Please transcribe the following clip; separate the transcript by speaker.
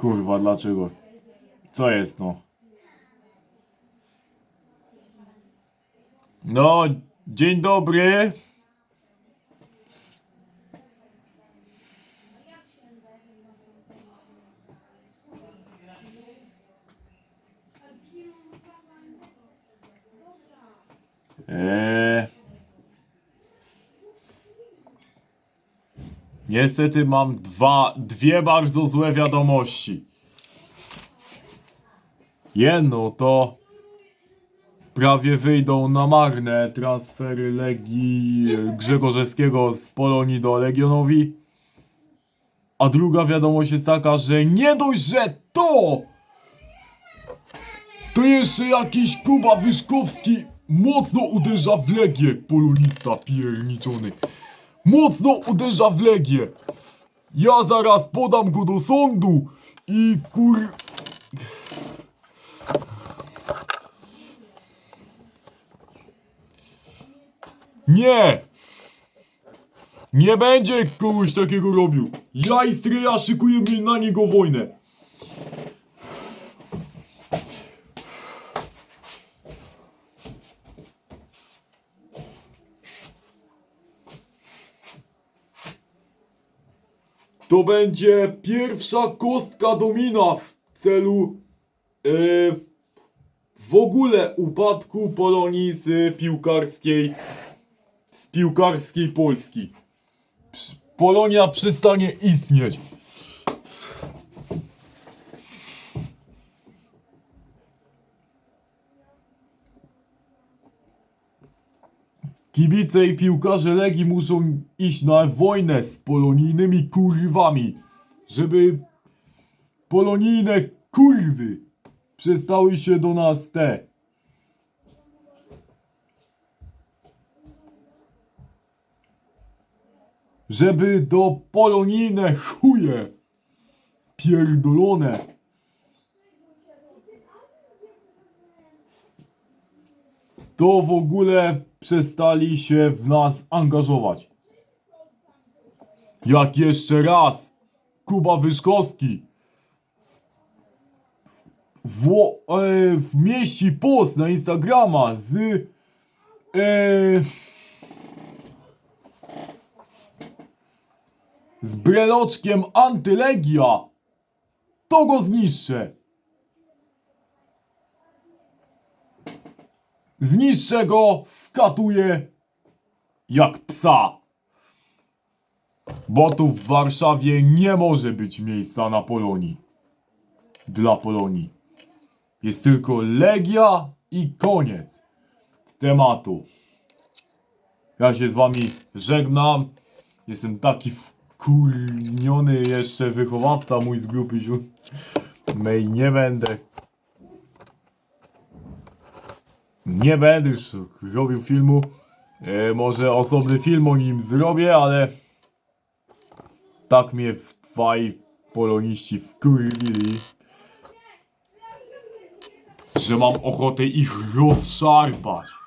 Speaker 1: Kurwa, dlaczego? Co jest no? No, dzień dobry. Eee. Niestety mam dwa, dwie bardzo złe wiadomości. Jedno to prawie wyjdą na marne transfery Legii Grzegorzewskiego z Polonii do Legionowi. A druga wiadomość jest taka, że nie dość, że to, to jeszcze jakiś Kuba Wyszkowski mocno uderza w Legię, polonista pierniczony. Mocno uderza w Legię. Ja zaraz podam go do sądu i kur... Nie! Nie będzie kogoś takiego robił. Ja i stryja szykujemy na niego wojnę. To będzie pierwsza kostka domina w celu e, w ogóle upadku Polonii z piłkarskiej z piłkarskiej Polski. Polonia przestanie istnieć. Kibice i piłkarze Legii muszą iść na wojnę z polonijnymi kurwami, żeby polonijne kurwy przestały się do nas te. Żeby do polonijne chuje pierdolone to w ogóle przestali się w nas angażować. Jak jeszcze raz Kuba Wyszkowski wło- e, post na Instagrama z e, z breloczkiem Antylegia, to go zniszczę. Zniszczę go, skatuję jak psa. Bo tu w Warszawie nie może być miejsca na Polonii. Dla Polonii. Jest tylko Legia i koniec tematu. Ja się z wami żegnam. Jestem taki wkurniony jeszcze wychowawca mój z grupy mej nie będę. Nie będę już robił filmu. E, może osobny film o nim zrobię, ale tak mnie dwaj poloniści wkurwili, że mam ochotę ich rozszarpać.